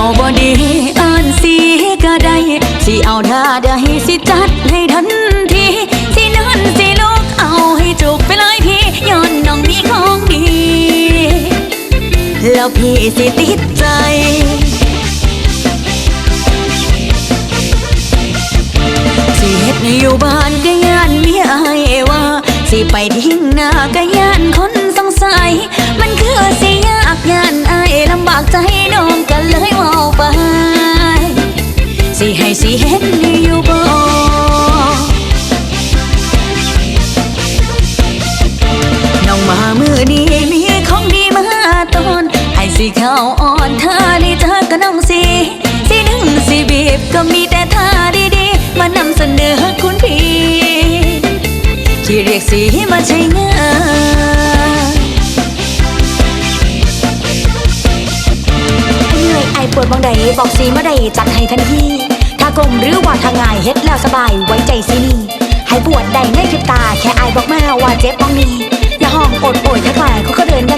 เอาบอดีอ่านสีก็ได้สิเอาท่าได้สิจัดให้ทันทีสินั้นสิลูกเอาให้จุกไปเลยพี่ย้อนน้องมีของดี แล้วพี่สิติดใจสิเห็ดอยู่บ้านก็ยานมีอายว่า สิไปทิ้งหน้าก็ยานคนสงสัย มันคือสิยากยานอายลำบากใจน้องกันเลย สิให้สิเฮ็ดให้อยู่บ่น้องมามือนี้มีของดีมาตอนให้สิเข้าอ่อนท่าได้เจอก็น้องสิสิดึงสิบีบก็มีแต่ท่าดีๆมานำเสนอคุณพี่ที่เรียกสีมาใช้งาน เหนื่อยไอปวดบางใดบอกสีมาใดจัดให้ทันทีถ้ากลมหรือว่าทางง่ายเฮ็ดแล้วสบายไว้ใจสินี่ให้ปวดได้ในคลิปตา แค่อายบอกมาว่าเจ็บบ้องนี้อย่าห้องอดโอยทักทายเขาก็เดินยัง